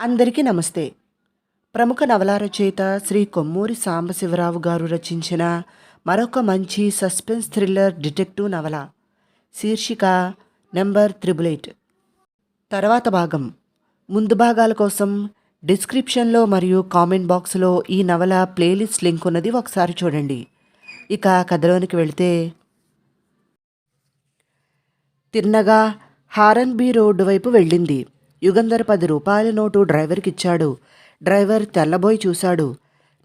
అందరికీ నమస్తే. ప్రముఖ నవల రచయిత శ్రీ కొమ్మూరి సాంబశివరావు గారు రచించిన మరొక మంచి సస్పెన్స్ థ్రిల్లర్ డిటెక్టివ్ నవల శీర్షిక నెంబర్ త్రిబుల్ ఎయిట్. తర్వాత భాగం. ముందు భాగాల కోసం డిస్క్రిప్షన్లో మరియు కామెంట్ బాక్స్లో ఈ నవల ప్లేలిస్ట్ లింక్ ఉన్నది ఒకసారి చూడండి. ఇక కథలోనికి వెళితే తిన్నగా హారన్బీ రోడ్డు వైపు వెళ్ళింది. యుగంధర్ పది రూపాయల నోటు డ్రైవర్కి ఇచ్చాడు డ్రైవర్ తెల్లబోయి చూశాడు.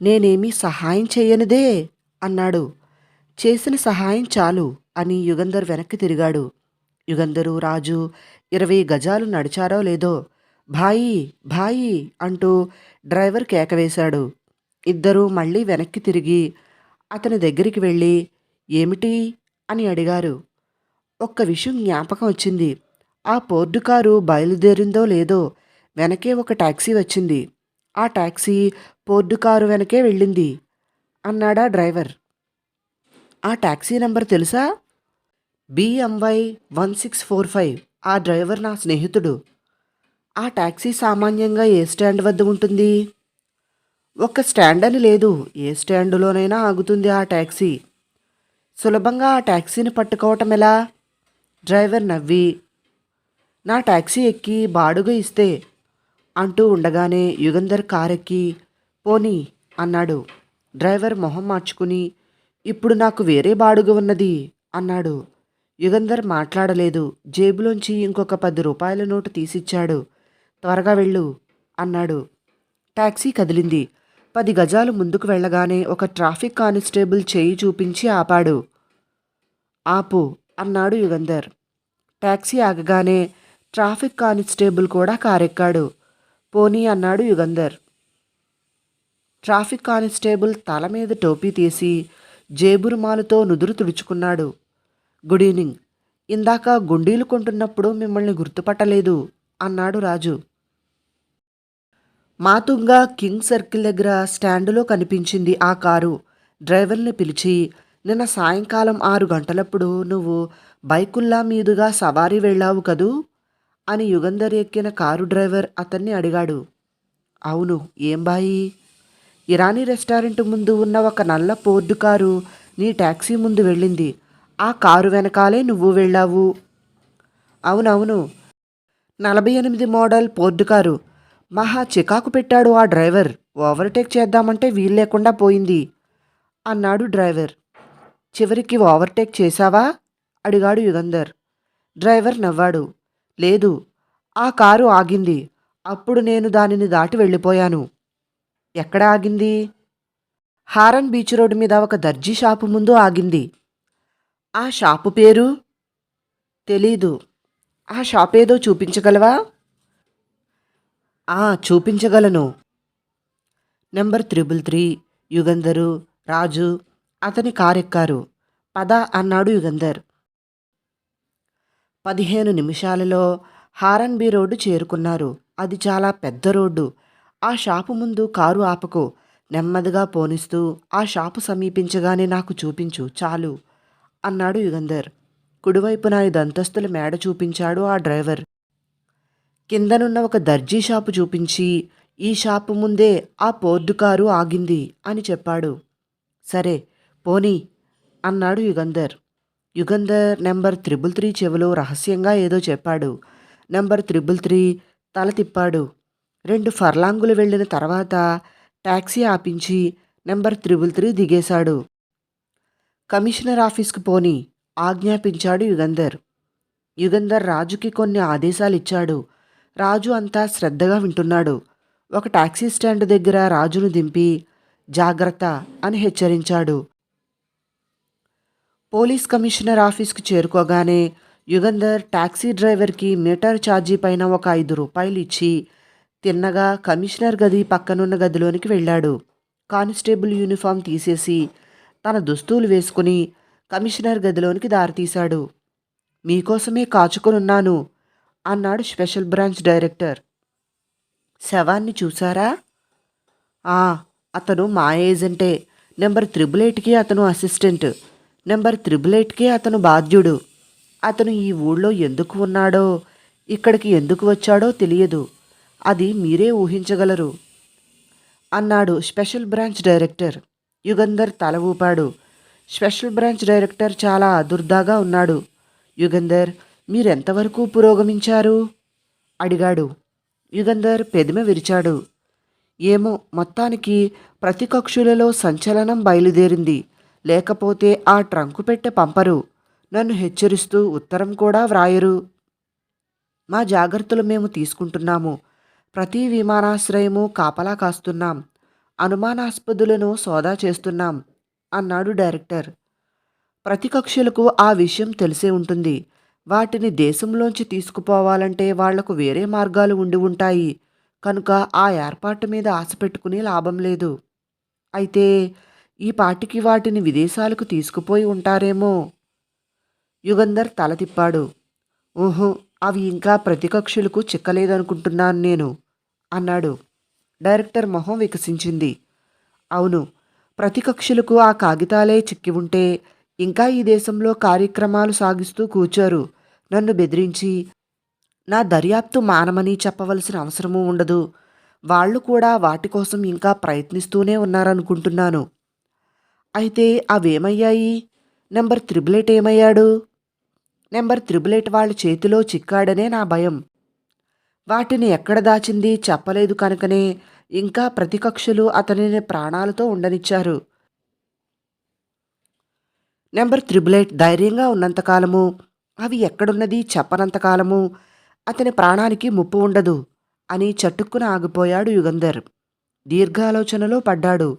నేనేమీ సహాయం చేయనిదే? అన్నాడు. చేసిన సహాయం చాలు అని యుగంధర్ వెనక్కి తిరిగాడు. యుగంధరు రాజు ఇరవై గజాలు నడిచారో లేదో? భాయి భాయి అంటూ డ్రైవర్ కేకవేశాడు. ఇద్దరూ మళ్ళీ వెనక్కి తిరిగి అతని దగ్గరికి వెళ్ళి ఏమిటి? అని అడిగారు. ఒక్క విషయం జ్ఞాపకం వచ్చింది. ఆ పోర్డు కారు బయలుదేరిందో లేదో వెనకే ఒక టాక్సీ వచ్చింది. ఆ టాక్సీ పోర్డు కారు వెనకే వెళ్ళింది అన్నాడా డ్రైవర్. ఆ టాక్సీ నెంబర్ తెలుసా? BMY one six four five ఆ డ్రైవర్ నా స్నేహితుడు. ఆ టాక్సీ సామాన్యంగా ఏ స్టాండ్ వద్ద ఉంటుంది? ఒక స్టాండ్ అని లేదు ఏ స్టాండులోనైనా ఆగుతుంది ఆ టాక్సీ. సులభంగా ఆ టాక్సీని పట్టుకోవటం ఎలా? డ్రైవర్ నవ్వి నా టాక్సీ ఎక్కి బాడుగ ఇస్తే అంటూ ఉండగానే యుగంధర్ కారెక్కి పోనీ అన్నాడు. డ్రైవర్ మొహం మార్చుకుని ఇప్పుడు నాకు వేరే బాడుగ ఉన్నది అన్నాడు. యుగంధర్ మాట్లాడలేదు. జేబులోంచి ఇంకొక పది రూపాయల నోటు తీసిచ్చాడు. త్వరగా వెళ్ళు అన్నాడు. ట్యాక్సీ కదిలింది. పది గజాలు ముందుకు వెళ్ళగానే ఒక ట్రాఫిక్ కానిస్టేబుల్ చేయి చూపించి ఆపాడు. ఆపు అన్నాడు యుగంధర్. ట్యాక్సీ ఆగగానే ట్రాఫిక్ కానిస్టేబుల్ కూడా కారెక్కాడు. పోనీ అన్నాడు యుగంధర్. ట్రాఫిక్ కానిస్టేబుల్ తల మీద టోపీ తీసి జేబురుమాలతో నుదురు తుడుచుకున్నాడు. Good evening. ఇందాక గుండీలు కొంటున్నప్పుడు మిమ్మల్ని గుర్తుపట్టలేదు అన్నాడు రాజు. మాతుంగ కింగ్ సర్కిల్ దగ్గర స్టాండులో కనిపించింది ఆ కారు. డ్రైవర్ని పిలిచి నిన్న సాయంకాలం ఆరు గంటలప్పుడు నువ్వు బైకుల్లా మీదుగా సవారీ వెళ్ళావు కదూ? అని యుగంధర్ ఎక్కిన కారు డ్రైవర్ అతన్ని అడిగాడు. అవును ఏం బాయి? ఇరానీ రెస్టారెంట్ ముందు ఉన్న ఒక నల్ల పోర్డు కారు నీ ట్యాక్సీ ముందు వెళ్ళింది. ఆ కారు వెనకాలే నువ్వు వెళ్ళావు. అవునవును. నలభై ఎనిమిది మోడల్ పోర్డు కారు. మహా చికాకు పెట్టాడు ఆ డ్రైవర్. ఓవర్టేక్ చేద్దామంటే వీలు లేకుండా పోయింది అన్నాడు డ్రైవర్. చివరికి ఓవర్టేక్ చేశావా? అడిగాడు యుగంధర్. డ్రైవర్ నవ్వాడు. లేదు ఆ కారు ఆగింది. అప్పుడు నేను దానిని దాటి వెళ్ళిపోయాను. ఎక్కడ ఆగింది? హారన్ బీచ్ రోడ్డు మీద ఒక దర్జీ షాపు ముందు ఆగింది. ఆ షాపు పేరు? తెలీదు. ఆ షాప్ ఏదో చూపించగలవా? ఆ చూపించగలను. Number triple three Yugandhar Raju అతని కారెక్కారు. పద అన్నాడు యుగంధర్. పదిహేను నిమిషాలలో హారన్బీ రోడ్డు చేరుకున్నారు. అది చాలా పెద్ద రోడ్డు. ఆ షాపు ముందు కారు ఆపకు నెమ్మదిగా పోనిస్తూ ఆ షాపు సమీపించగానే నాకు చూపించు చాలు అన్నాడు యుగంధర్. కుడివైపున ఐదు మేడ చూపించాడు ఆ డ్రైవర్. కిందనున్న ఒక దర్జీ షాపు చూపించి ఈ షాపు ముందే ఆ పోర్డు కారు ఆగింది అని చెప్పాడు. సరే పోనీ అన్నాడు Yugandhar. Yugandhar number triple three చెవిలో రహస్యంగా ఏదో చెప్పాడు. నెంబర్ త్రిబుల్ త్రీ తల తిప్పాడు. రెండు ఫర్లాంగులు వెళ్ళిన తర్వాత ట్యాక్సీ ఆపించి నెంబర్ త్రిబుల్ త్రీ దిగేశాడు. కమిషనర్ ఆఫీస్కి పోని ఆజ్ఞాపించాడు యుగంధర్. యుగంధర్ రాజుకి కొన్ని ఆదేశాలు ఇచ్చాడు రాజు అంతా శ్రద్ధగా వింటున్నాడు. ఒక టాక్సీ స్టాండ్ దగ్గర రాజును దింపి జాగ్రత్త అని హెచ్చరించాడు. పోలీస్ కమిషనర్ ఆఫీస్కి చేరుకోగానే యుగంధర్ టాక్సీ డ్రైవర్కి మీటర్ ఛార్జీ పైన ఒక ఐదు రూపాయలు ఇచ్చి తిన్నగా కమిషనర్ గది పక్కనున్న గదిలోనికి వెళ్ళాడు. కానిస్టేబుల్ యూనిఫామ్ తీసేసి తన దుస్తులు వేసుకుని కమిషనర్ గదిలోనికి దారితీశాడు. మీకోసమే కాచుకొనున్నాను అన్నాడు స్పెషల్ బ్రాంచ్ డైరెక్టర్. శవాన్ని చూసారా ఆ అతను మా ఏజెంటే. నెంబర్ త్రిబుల్ ఎయిట్కి అతను అసిస్టెంట్. నెంబర్ త్రిబుల్ ఎయిట్కే అతను బాధ్యుడు. అతను ఈ ఊళ్ళో ఎందుకు ఉన్నాడో ఇక్కడికి ఎందుకు వచ్చాడో తెలియదు. అది మీరే ఊహించగలరు. అన్నాడు స్పెషల్ బ్రాంచ్ డైరెక్టర్. యుగంధర్ తల ఊపాడు. స్పెషల్ బ్రాంచ్ డైరెక్టర్ చాలా అదుర్దాగా ఉన్నాడు. యుగంధర్ మీరెంతవరకు పురోగమించారు? అడిగాడు. యుగంధర్ పెదిమ విరిచాడు. ఏమో మొత్తానికి ప్రతి కక్షులలో సంచలనం బయలుదేరింది. లేకపోతే ఆ ట్రంకు పెట్టె పంపరు. నన్ను హెచ్చరిస్తూ ఉత్తరం కూడా వ్రాయరు. మా జాగ్రత్తలు మేము తీసుకుంటున్నాము. ప్రతి విమానాశ్రయము కాపలా కాస్తున్నాం. అనుమానాస్పదులను సోదా చేస్తున్నాం అన్నాడు డైరెక్టర్. ప్రతి కక్షలకు ఆ విషయం తెలిసే ఉంటుంది. వాటిని దేశంలోంచి తీసుకుపోవాలంటే వాళ్ళకు వేరే మార్గాలు ఉండి ఉంటాయి. కనుక ఆ ఏర్పాటు మీద ఆశ పెట్టుకుని లాభం లేదు. అయితే ఈ పాటికి వాటిని విదేశాలకు తీసుకుపోయి ఉంటారేమో. యుగంధర్ తల తిప్పాడు. ఓహో అవి ఇంకా ప్రతికక్షులకు చిక్కలేదనుకుంటున్నాను నేను అన్నాడు. డైరెక్టర్ మొహం వికసించింది. అవును ప్రతికక్షులకు ఆ కాగితాలే చిక్కి ఉంటే ఇంకా ఈ దేశంలో కార్యక్రమాలు సాగిస్తూ కూచారు నన్ను బెదిరించి నా దర్యాప్తు మానమని చెప్పవలసిన అవసరమూ ఉండదు. వాళ్ళు కూడా వాటి కోసం ఇంకా ప్రయత్నిస్తూనే ఉన్నారనుకుంటున్నాను. అయితే అవేమయ్యాయి? నెంబర్ త్రిబులెట్ ఏమయ్యాడు? నెంబర్ త్రిబులెట్ వాళ్ళ చేతిలో చిక్కాడనే నా భయం. వాటిని ఎక్కడ దాచింది చెప్పలేదు కనుకనే ఇంకా ప్రతికక్షలు అతనిని ప్రాణాలతో ఉండనిచ్చారు. నెంబర్ త్రిబులెట్ ధైర్యంగా ఉన్నంతకాలము అవి ఎక్కడున్నది చెప్పనంతకాలము అతని ప్రాణానికి ముప్పు ఉండదు అని చటుక్కున ఆగిపోయాడు యుగంధర్. దీర్ఘాలోచనలో పడ్డాడు.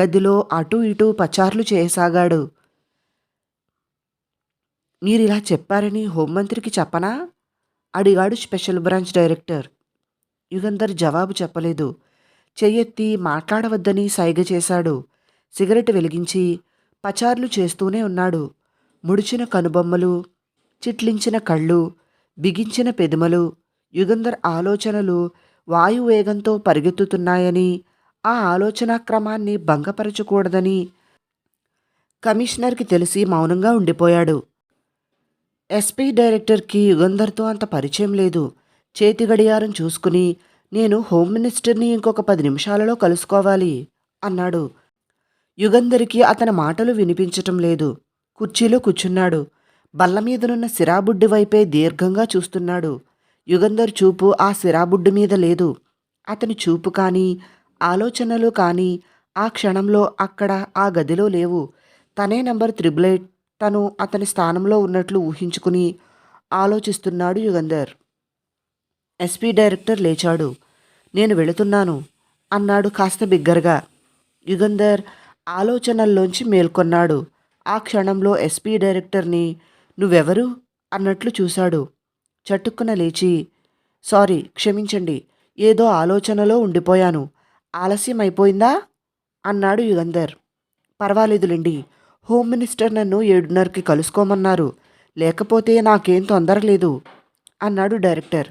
గదిలో అటూ ఇటూ పచార్లు చేయసాగాడు. మీరిలా చెప్పారని హోంమంత్రికి చెప్పనా? అడిగాడు స్పెషల్ బ్రాంచ్ డైరెక్టర్. యుగంధర్ జవాబు చెప్పలేదు. చెయ్యెత్తి మాట్లాడవద్దని సైగ చేశాడు. సిగరెట్ వెలిగించి పచార్లు చేస్తూనే ఉన్నాడు. ముడిచిన కనుబొమ్మలు చిట్లించిన కళ్ళు బిగించిన పెదిమలు యుగంధర్ ఆలోచనలు వాయువేగంతో పరిగెత్తుతున్నాయని ఆ ఆలోచనా క్రమాన్ని భంగపరచకూడదని కమిషనర్కి తెలిసి మౌనంగా ఉండిపోయాడు. ఎస్పీ డైరెక్టర్కి యుగంధర్తో అంత పరిచయం లేదు. చేతి గడియారం చూసుకుని నేను హోమ్ మినిస్టర్ని ఇంకొక పది నిమిషాలలో కలుసుకోవాలి అన్నాడు. యుగంధర్కి అతని మాటలు వినిపించటం లేదు. కుర్చీలో కూర్చున్నాడు. బల్ల మీదనున్న సిరాబుడ్డి వైపే దీర్ఘంగా చూస్తున్నాడు. యుగంధర్ చూపు ఆ సిరాబుడ్డి మీద లేదు. అతని చూపు కానీ ఆలోచనలు కానీ ఆ క్షణంలో అక్కడ ఆ గదిలో లేవు. తనే నంబర్ ఎయిట్ తను అతని స్థానంలో ఉన్నట్లు ఊహించుకుని ఆలోచిస్తున్నాడు యుగంధర్. ఎస్పీ డైరెక్టర్ లేచాడు. నేను వెళుతున్నాను అన్నాడు కాస్త బిగ్గరగా. యుగంధర్ ఆలోచనల్లోంచి మేల్కొన్నాడు. ఆ క్షణంలో ఎస్పీ డైరెక్టర్ని నువ్వెవరు? అన్నట్లు చూశాడు. చటుక్కున లేచి సారీ క్షమించండి ఏదో ఆలోచనలో ఉండిపోయాను. ఆలస్యం అయిపోయిందా అన్నాడు యుగంధర్. పర్వాలేదులేండి. హోమ్ మినిస్టర్ నన్ను ఏడున్నరకి కలుసుకోమన్నారు. లేకపోతే నాకేం తొందర లేదు అన్నాడు డైరెక్టర్.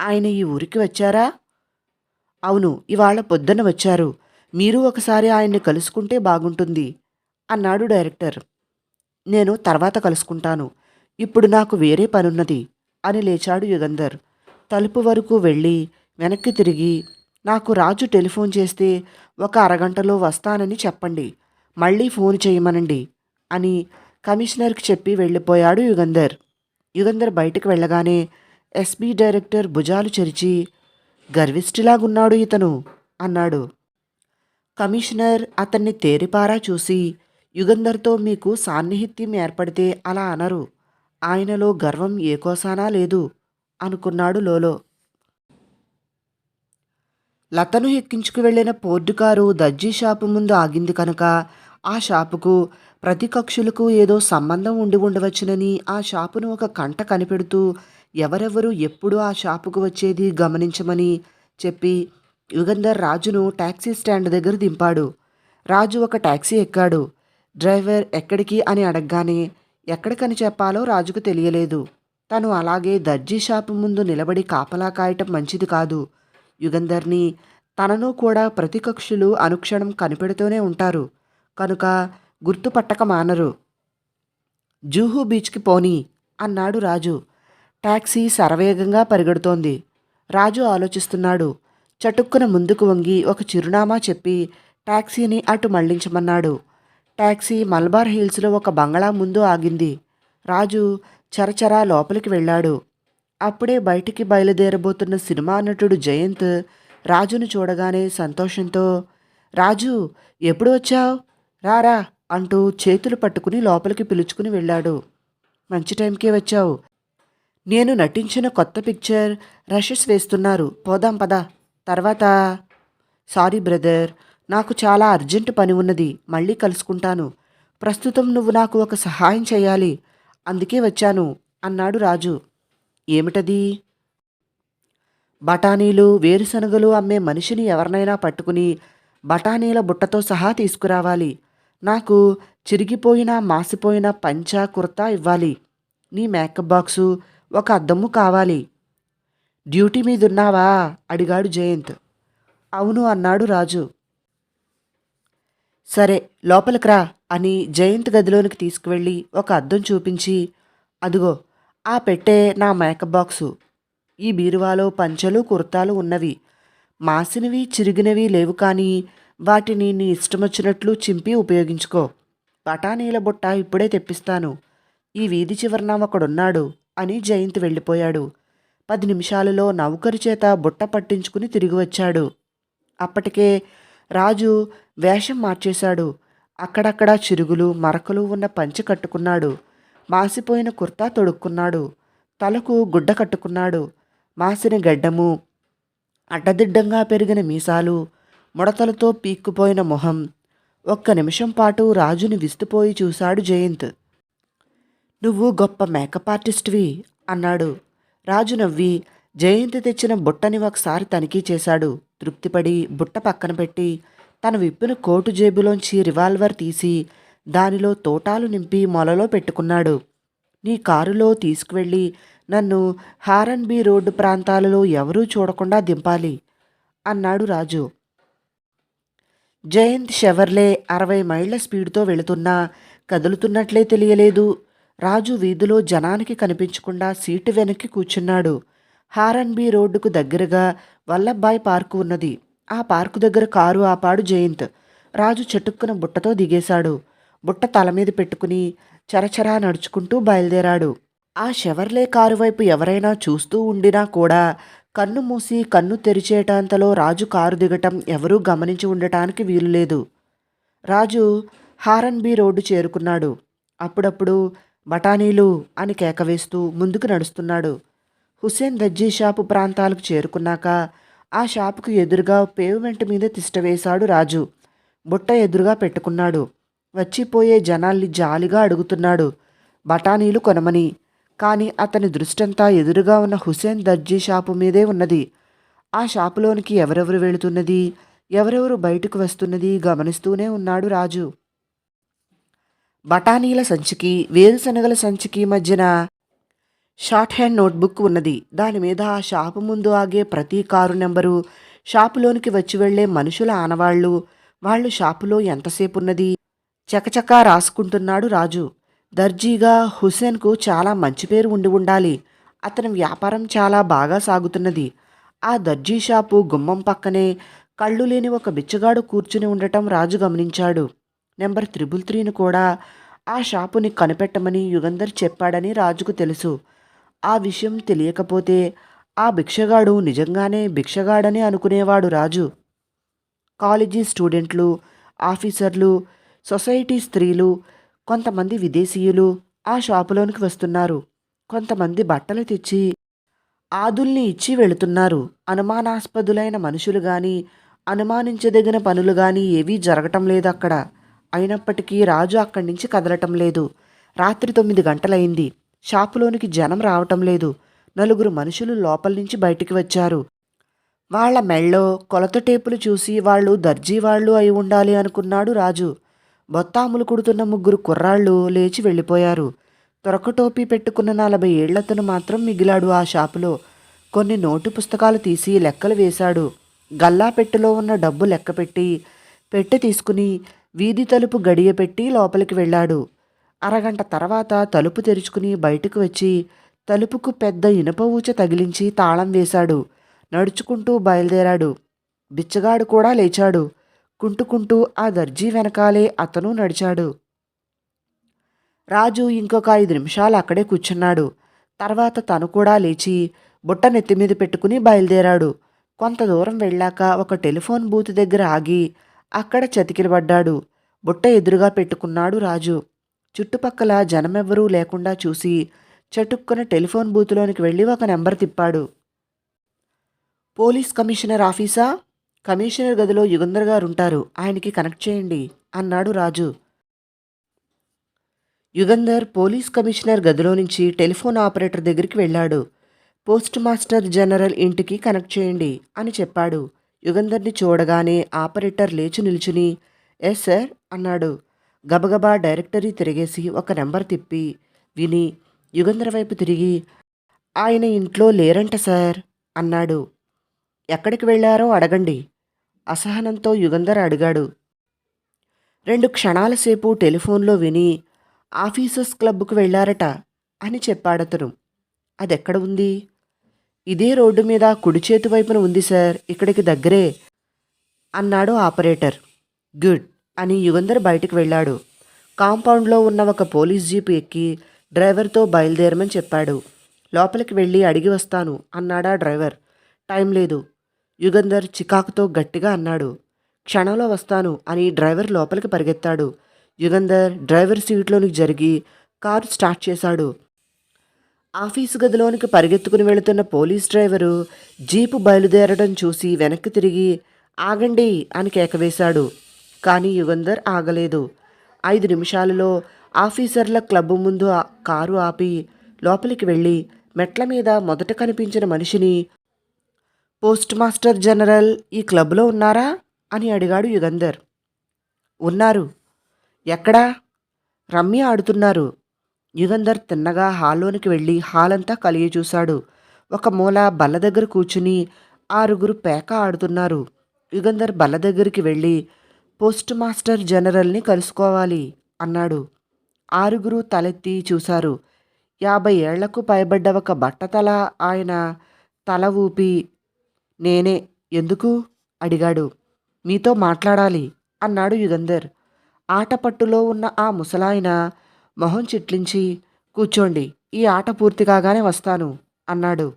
ఆయన ఈ ఊరికి వచ్చారా? అవును ఇవాళ పొద్దున వచ్చారు. మీరు ఒకసారి ఆయన్ని కలుసుకుంటే బాగుంటుంది అన్నాడు డైరెక్టర్. నేను తర్వాత కలుసుకుంటాను. ఇప్పుడు నాకు వేరే పనున్నది అని లేచాడు యుగంధర్. తలుపు వరకు వెళ్ళి వెనక్కి తిరిగి నాకు రాజు టెలిఫోన్ చేస్తే ఒక అరగంటలో వస్తానని చెప్పండి. మళ్ళీ ఫోన్ చేయమనండి అని కమిషనర్కి చెప్పి వెళ్ళిపోయాడు యుగంధర్. యుగంధర్ బయటకు వెళ్ళగానే ఎస్బీ డైరెక్టర్ భుజాలు చెరిచి గర్విష్ఠిలాగున్నాడు ఇతను అన్నాడు. కమిషనర్ అతన్ని తేరిపారా చూసి యుగంధర్తో మీకు సాన్నిహిత్యం ఏర్పడితే అలా అనరు. ఆయనలో గర్వం ఏ కోసానా లేదు అనుకున్నాడు లోలో. లతను ఎక్కించుకు వెళ్ళిన పోర్టు కారు దర్జీ షాపు ముందు ఆగింది కనుక ఆ షాపుకు ప్రతికక్షులకు ఏదో సంబంధం ఉండి ఉండవచ్చునని ఆ షాపును ఒక కంట కనిపెడుతూ ఎవరెవరు ఎప్పుడు ఆ షాపుకు వచ్చేది గమనించమని చెప్పి యుగంధర్ రాజును టాక్సీ స్టాండ్ దగ్గర దింపాడు. రాజు ఒక టాక్సీ ఎక్కాడు. డ్రైవర్ ఎక్కడికి అని అడగగానే ఎక్కడికని చెప్పాలో రాజుకు తెలియలేదు. తను అలాగే దర్జీ షాపు ముందు నిలబడి కాపలా కాయటం మంచిది కాదు. యుగంధర్ని తనను కూడా ప్రతికక్షులు అనుక్షణం కనిపెడుతూనే ఉంటారు. కనుక గుర్తుపట్టక మానరు. జూహు బీచ్కి పోని అన్నాడు రాజు. టాక్సీ శరవేగంగా పరిగెడుతోంది. రాజు ఆలోచిస్తున్నాడు. చటుక్కున ముందుకు వంగి ఒక చిరునామా చెప్పి టాక్సీని అటు మళ్ళించమన్నాడు. టాక్సీ మల్బార్ హిల్స్లో ఒక బంగళా ముందు ఆగింది. రాజు చరచరా లోపలికి వెళ్ళాడు. అప్పుడే బయటికి బయలుదేరబోతున్న సినిమా నటుడు జయంత్ రాజును చూడగానే సంతోషంతో రాజు ఎప్పుడు వచ్చావు? రారా అంటూ చేతులు పట్టుకుని లోపలికి పిలుచుకుని వెళ్ళాడు. మంచి టైంకే వచ్చావు. నేను నటించిన కొత్త పిక్చర్ రషెస్ వేస్తున్నారు. పోదాం పదా. తర్వాత సారీ బ్రదర్ నాకు చాలా అర్జెంట్ పని ఉన్నది. మళ్ళీ కలుసుకుంటాను. ప్రస్తుతం నువ్వు నాకు ఒక సహాయం చేయాలి. అందుకే వచ్చాను అన్నాడు రాజు. ఏమిటది? బఠానీలు వేరుశనగలు అమ్మే మనిషిని ఎవరినైనా పట్టుకుని బఠానీల బుట్టతో సహా తీసుకురావాలి. నాకు చిరిగిపోయిన మాసిపోయిన పంచా కుర్తా ఇవ్వాలి. నీ మేకప్ బాక్సు ఒక అద్దము కావాలి. డ్యూటీ మీదున్నావా? అడిగాడు జయంత్. అవును అన్నాడు రాజు. సరే లోపలికి రా అని జయంత్ గదిలోనికి తీసుకువెళ్ళి ఒక అద్దం చూపించి అదిగో ఆ పెట్టే నా మేకప్ బాక్సు ఈ బీరువాలో పంచలు కుర్తాలు ఉన్నవి. మాసినవి చిరిగినవి లేవు కానీ వాటిని నీ ఇష్టమొచ్చినట్లు చింపి ఉపయోగించుకో. బఠానీల బుట్ట ఇప్పుడే తెప్పిస్తాను. ఈ వీధి చివరన ఒకడున్నాడు అని జయంత్ వెళ్ళిపోయాడు. పది నిమిషాలలో నౌకరు చేత బుట్ట పట్టించుకుని తిరిగి వచ్చాడు. అప్పటికే రాజు వేషం మార్చేశాడు. అక్కడక్కడ చిరుగులు మరకలు ఉన్న పంచి కట్టుకున్నాడు. మాసిపోయిన కుర్తా తొడుక్కున్నాడు. తలకు గుడ్డ కట్టుకున్నాడు. మాసిన గడ్డము అడ్డదిడ్డంగా పెరిగిన మీసాలు ముడతలతో పీక్కుపోయిన మొహం. ఒక్క నిమిషం పాటు రాజుని విస్తుపోయి చూశాడు జయంత్. నువ్వు గొప్ప మేకప్ ఆర్టిస్ట్వి అన్నాడు. రాజు నవ్వి జయంతి తెచ్చిన బుట్టని ఒకసారి తనిఖీ చేశాడు. తృప్తిపడి బుట్ట పక్కన పెట్టి తన విప్పిన కోటు జేబులోంచి రివాల్వర్ తీసి దానిలో తోటాలు నింపి మొలలో పెట్టుకున్నాడు. నీ కారులో తీసుకువెళ్ళి నన్ను హారన్బీ రోడ్డు ప్రాంతాలలో ఎవరూ చూడకుండా దింపాలి అన్నాడు రాజు. జయంత్ షెవర్లే అరవై మైళ్ళ స్పీడ్తో వెళుతున్నా కదులుతున్నట్లే తెలియలేదు. రాజు వీధిలో జనానికి కనిపించకుండా సీటు వెనక్కి కూర్చున్నాడు. హారన్బీ రోడ్డుకు దగ్గరగా వల్లభాయ్ పార్కు ఉన్నది. ఆ పార్కు దగ్గర కారు ఆపాడు జయంత్. రాజు చెట్టుక్కున బుట్టతో దిగేశాడు. బుట్ట తల మీద పెట్టుకుని చరచరా నడుచుకుంటూ బయలుదేరాడు. ఆ షెవర్లే కారు వైపు ఎవరైనా చూస్తూ ఉండినా కూడా కన్ను మూసి కన్ను తెరిచేటంతలో రాజు కారు దిగటం ఎవరూ గమనించి ఉండటానికి వీలులేదు రాజు హారన్బీ రోడ్డు చేరుకున్నాడు. అప్పుడప్పుడు బఠానీలు అని కేకవేస్తూ ముందుకు నడుస్తున్నాడు. హుస్సేన్ దజ్జీ షాపు ప్రాంతాలకు చేరుకున్నాక ఆ షాపుకు ఎదురుగా పేవ్మెంట్ మీద తిష్టవేశాడు రాజు. బుట్ట ఎదురుగా పెట్టుకున్నాడు. వచ్చిపోయే జనాల్ని జాలిగా అడుగుతున్నాడు. బఠానీలు కొనమని. కానీ అతని దృష్టంతా ఎదురుగా ఉన్న హుసేన్ దర్జీ షాపు మీదే ఉన్నది. ఆ షాపులోనికి ఎవరెవరు వెళుతున్నది? ఎవరెవరు బయటకు వస్తున్నది? గమనిస్తూనే ఉన్నాడు రాజు. బఠానీల సంచికి వేరుశనగల సంచికి మధ్యన షార్ట్ హ్యాండ్ నోట్బుక్ ఉన్నది. దాని మీద ఆ షాపు ముందు ఆగే ప్రతి కారు నెంబరు షాపులోనికి వచ్చి వెళ్ళే మనుషుల ఆనవాళ్ళు వాళ్ళు షాపులో ఎంతసేపు ఉన్నది? చకచకా రాసుకుంటున్నాడు రాజు. దర్జీగా హుసేన్కు చాలా మంచి పేరు ఉండి ఉండాలి. అతని వ్యాపారం చాలా బాగా సాగుతున్నది. ఆ దర్జీ షాపు గుమ్మం పక్కనే కళ్ళు లేని ఒక బిచ్చగాడు కూర్చుని ఉండటం రాజు గమనించాడు. నెంబర్ త్రిబుల్ త్రీని కూడా ఆ షాపుని కనిపెట్టమని యుగంధర్ చెప్పాడని రాజుకు తెలుసు. ఆ విషయం తెలియకపోతే ఆ భిక్షగాడు నిజంగానే భిక్షగాడని అనుకునేవాడు రాజు. కాలేజీ స్టూడెంట్లు ఆఫీసర్లు సొసైటీ స్త్రీలు కొంతమంది విదేశీయులు ఆ షాపులోనికి వస్తున్నారు. కొంతమంది బట్టలు తెచ్చి ఆదుల్ని ఇచ్చి వెళుతున్నారు. అనుమానాస్పదులైన మనుషులు గాని అనుమానించదగిన పనులు కానీ ఏవీ జరగటం లేదు అక్కడ. అయినప్పటికీ రాజు అక్కడి నుంచి కదలటం లేదు. రాత్రి తొమ్మిది గంటలైంది. షాపులోనికి జనం రావటం లేదు. నలుగురు మనుషులు లోపల నుంచి బయటికి వచ్చారు. వాళ్ళ మెళ్ళో కొలత టేపులు చూసి వాళ్ళు దర్జీ వాళ్ళు అయి ఉండాలి అనుకున్నాడు రాజు. బొత్తాములు కుడుతున్న ముగ్గురు కుర్రాళ్ళు లేచి వెళ్ళిపోయారు. తొరకటోపీ పెట్టుకున్న నలభై ఏళ్ళతను మాత్రం మిగిలాడు ఆ షాపులో. కొన్ని నోటు పుస్తకాలు తీసి లెక్కలు వేశాడు. గల్లా పెట్టెలో ఉన్న డబ్బు లెక్కపెట్టి పెట్టె తీసుకుని వీధి తలుపు గడియ పెట్టి లోపలికి వెళ్ళాడు. అరగంట తర్వాత తలుపు తెరుచుకుని బయటకు వచ్చి తలుపుకు పెద్ద ఇనుప ఊచ తగిలించి తాళం వేశాడు. నడుచుకుంటూ బయలుదేరాడు. బిచ్చగాడు కూడా లేచాడు. కుంటుకుంటూ ఆ దర్జీ వెనకాలే అతను నడిచాడు. రాజు ఇంకొక ఐదు నిమిషాలు అక్కడే కూర్చున్నాడు. తర్వాత తను కూడా లేచి బుట్ట నెత్తి మీద పెట్టుకుని బయలుదేరాడు. కొంత దూరం వెళ్ళాక ఒక టెలిఫోన్ బూత్ దగ్గర ఆగి అక్కడ చతికిలబడ్డాడు. బుట్ట ఎదురుగా పెట్టుకున్నాడు రాజు. చుట్టుపక్కల జనమెవ్వరూ లేకుండా చూసి చటుక్కున టెలిఫోన్ బూత్లోనికి వెళ్ళి ఒక నెంబర్ తిప్పాడు. Police commissioner ఆఫీసా? కమిషనర్ గదిలో యుగంధర్ గారు ఉంటారు ఆయనకి కనెక్ట్ చేయండి అన్నాడు రాజు. యుగంధర్ పోలీస్ కమిషనర్ గదిలో నుంచి టెలిఫోన్ ఆపరేటర్ దగ్గరికి వెళ్ళాడు. పోస్ట్ మాస్టర్ జనరల్ ఇంటికి కనెక్ట్ చేయండి అని చెప్పాడు. యుగంధర్ని చూడగానే ఆపరేటర్ లేచి నిల్చుని ఎస్ సార్? అన్నాడు. గబగబా డైరెక్టరీ తిరిగేసి ఒక నెంబర్ తిప్పి విని యుగంధర్ వైపు తిరిగి ఆయన ఇంట్లో లేరంట సార్ అన్నాడు. ఎక్కడికి వెళ్ళారో అడగండి అసహనంతో యుగంధర్ అడిగాడు. రెండు క్షణాల సేపు టెలిఫోన్లో విని ఆఫీసర్స్ క్లబ్కు వెళ్ళారట అని చెప్పాడతను. అదెక్కడ ఉంది? ఇదే రోడ్డు మీద కుడి చేతి వైపున ఉంది సార్ ఇక్కడికి దగ్గరే అన్నాడు ఆపరేటర్. గుడ్ అని యుగంధర్ బయటికి వెళ్ళాడు. కాంపౌండ్లో ఉన్న ఒక పోలీస్ జీపు ఎక్కి డ్రైవర్తో బయలుదేరమని చెప్పాడు. లోపలికి వెళ్ళి అడిగి వస్తాను అన్నాడా డ్రైవర్. టైం లేదు. యుగంధర్ చికాకుతో గట్టిగా అన్నాడు. క్షణంలో వస్తాను అని డ్రైవర్ లోపలికి పరిగెత్తాడు. యుగంధర్ డ్రైవర్ సీట్లోనికి జరిగి కారు స్టార్ట్ చేశాడు. ఆఫీసు గదిలోనికి పరిగెత్తుకుని వెళుతున్న పోలీస్ డ్రైవరు జీపు బయలుదేరడం చూసి వెనక్కి తిరిగి ఆగండి అని కేకవేశాడు. కానీ యుగంధర్ ఆగలేదు. ఐదు నిమిషాలలో ఆఫీసర్ల క్లబ్ ముందు కారు ఆపి లోపలికి వెళ్ళి మెట్ల మీద మొదట కనిపించిన మనిషిని పోస్ట్ మాస్టర్ జనరల్ ఈ క్లబ్లో ఉన్నారా? అని అడిగాడు యుగంధర్. ఉన్నారు. ఎక్కడా? రమ్య ఆడుతున్నారు. యుగంధర్ తిన్నగా హాల్లోనికి వెళ్ళి హాల్ అంతా కలిగి చూశాడు. ఒక మూల బల్ల దగ్గర కూర్చుని ఆరుగురు పేక ఆడుతున్నారు. యుగంధర్ బల్ల దగ్గరికి వెళ్ళి పోస్ట్ మాస్టర్ జనరల్ని కలుసుకోవాలి అన్నాడు. ఆరుగురు తలెత్తి చూశారు. యాభై ఏళ్ళకు పైబడ్డ ఒక బట్టతల ఆయన తల ఊపి నేనే ఎందుకు? అడిగాడు. మీతో మాట్లాడాలి అన్నాడు యుగంధర్. ఆటపట్టులో ఉన్న ఆ ముసలాయన మొహం చిట్లించి కూర్చోండి ఈ ఆట పూర్తి కాగానే వస్తాను అన్నాడు.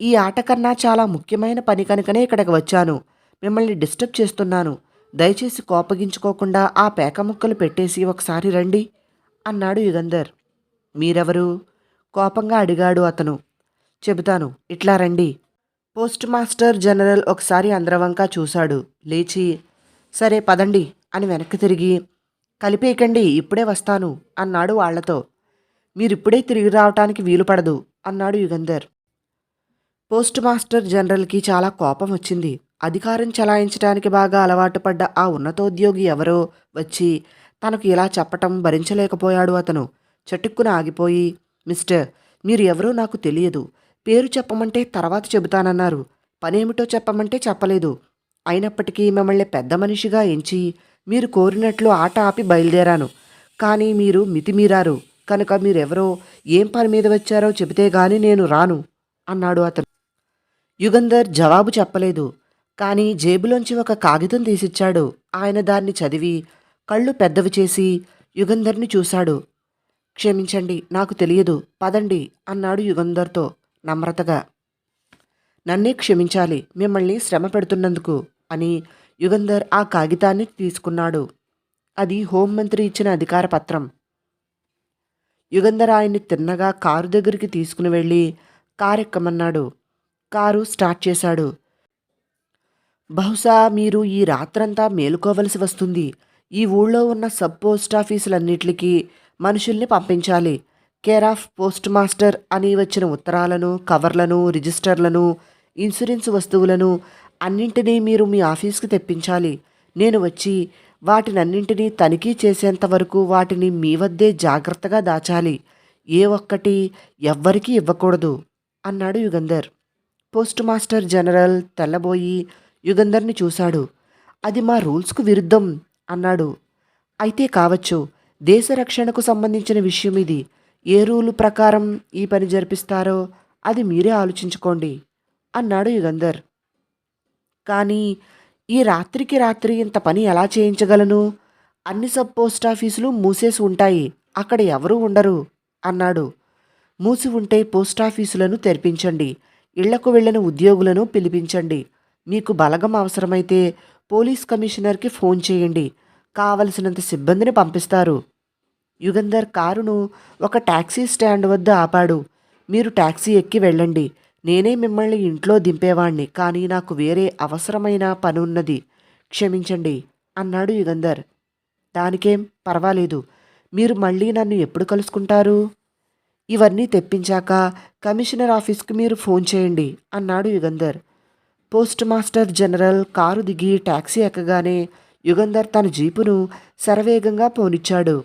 ఈ ఆట కన్నా చాలా ముఖ్యమైన పని కనుకనే ఇక్కడికి వచ్చాను. మిమ్మల్ని డిస్టర్బ్ చేస్తున్నాను. దయచేసి కోపగించుకోకుండా ఆ పేక ముక్కలు పెట్టేసి ఒకసారి రండి అన్నాడు యుగంధర్. మీరెవరు? కోపంగా అడిగాడు అతను. చెబుతాను ఇట్లా రండి పోస్ట్ మాస్టర్ జనరల్ ఒకసారి అందరవంక చూశాడు. లేచి సరే పదండి అని వెనక్కి తిరిగి కలిపేయకండి ఇప్పుడే వస్తాను అన్నాడు వాళ్ళతో. మీరిప్పుడే తిరిగి రావటానికి వీలు పడదు అన్నాడు యుగంధర్. పోస్ట్ మాస్టర్ జనరల్కి చాలా కోపం వచ్చింది. అధికారం చలాయించడానికి బాగా అలవాటు పడ్డ ఆ ఉన్నతోద్యోగి ఎవరో వచ్చి తనకు ఇలా చెప్పటం భరించలేకపోయాడు అతను. చటుక్కున ఆగిపోయి మిస్టర్ మీరు ఎవరో నాకు తెలియదు. పేరు చెప్పమంటే తర్వాత చెబుతానన్నారు. పనేమిటో చెప్పమంటే చెప్పలేదు. అయినప్పటికీ మిమ్మల్ని పెద్ద మనిషిగా ఎంచి మీరు కోరినట్లు ఆట ఆపి బయలుదేరాను. కానీ మీరు మితిమీరారు. కనుక మీరెవరో ఏం పని మీద వచ్చారో చెబితే గాని నేను రాను అన్నాడు అతను. యుగంధర్ జవాబు చెప్పలేదు. కానీ జేబులోంచి ఒక కాగితం తీసిచ్చాడు. ఆయన దాన్ని చదివి కళ్ళు పెద్దవి చేసి యుగంధర్ని చూశాడు. క్షమించండి నాకు తెలియదు. పదండి అన్నాడు యుగంధర్తో. నమ్రతగా. నన్నే క్షమించాలి మిమ్మల్ని శ్రమ పెడుతున్నందుకు అని యుగంధర్ ఆ కాగితాన్ని తీసుకున్నాడు. అది హోంమంత్రి ఇచ్చిన అధికార పత్రం. యుగంధర్ ఆయన్ని తిన్నగా కారు దగ్గరికి తీసుకుని వెళ్ళి కారు ఎక్కమన్నాడు కారు స్టార్ట్ చేశాడు. బహుశా మీరు ఈ రాత్రంతా మేలుకోవలసి వస్తుంది. ఈ ఊళ్ళో ఉన్న సబ్ పోస్ట్ ఆఫీసులన్నిటికీ మనుషుల్ని పంపించాలి. కేర్ ఆఫ్ పోస్ట్ మాస్టర్ అని వచ్చిన ఉత్తరాలను కవర్లను రిజిస్టర్లను ఇన్సూరెన్స్ వస్తువులను అన్నింటినీ మీరు మీ ఆఫీస్కి తెప్పించాలి. నేను వచ్చి వాటినన్నింటినీ తనిఖీ చేసేంత వరకు వాటిని మీ వద్దే జాగ్రత్తగా దాచాలి. ఏ ఒక్కటి ఎవ్వరికీ ఇవ్వకూడదు అన్నాడు యుగంధర్. పోస్ట్ మాస్టర్ జనరల్ తెల్లబోయి యుగంధర్ని చూశాడు. అది మా రూల్స్కు విరుద్ధం అన్నాడు. అయితే కావచ్చు దేశ రక్షణకు సంబంధించిన విషయం ఇది ఏ రూలు ప్రకారం ఈ పని జరిపిస్తారో అది మీరే ఆలోచించుకోండి అన్నాడు యుగంధర్. కానీ ఈ రాత్రికి రాత్రి ఇంత పని ఎలా చేయించగలను? అన్ని సబ్ పోస్ట్ ఆఫీసులు మూసేసి ఉంటాయి అక్కడ ఎవరూ ఉండరు అన్నాడు. మూసి ఉంటే పోస్ట్ ఆఫీసులను తెరిపించండి ఇళ్ళకు వెళ్ళిన ఉద్యోగులను పిలిపించండి. మీకు బలగం అవసరమైతే పోలీస్ కమిషనర్కి ఫోన్ చేయండి కావలసినంత సిబ్బందిని పంపిస్తారు యుగంధర్ కారును ఒక టాక్సీ స్టాండ్ వద్ద ఆపాడు. మీరు టాక్సీ ఎక్కి వెళ్ళండి. నేనే మిమ్మల్ని ఇంట్లో దింపేవాణ్ణి కానీ నాకు వేరే అవసరమైన పని ఉన్నది క్షమించండి అన్నాడు యుగంధర్. దానికేం పర్వాలేదు. మీరు మళ్ళీ నన్ను ఎప్పుడు కలుసుకుంటారు? ఇవన్నీ తెప్పించాక కమిషనర్ ఆఫీస్కి మీరు ఫోన్ చేయండి అన్నాడు Yugandhar. Post master general car దిగి టాక్సీ ఎక్కగానే యుగంధర్ తన జీపును శరవేగంగా పోనిచ్చాడు.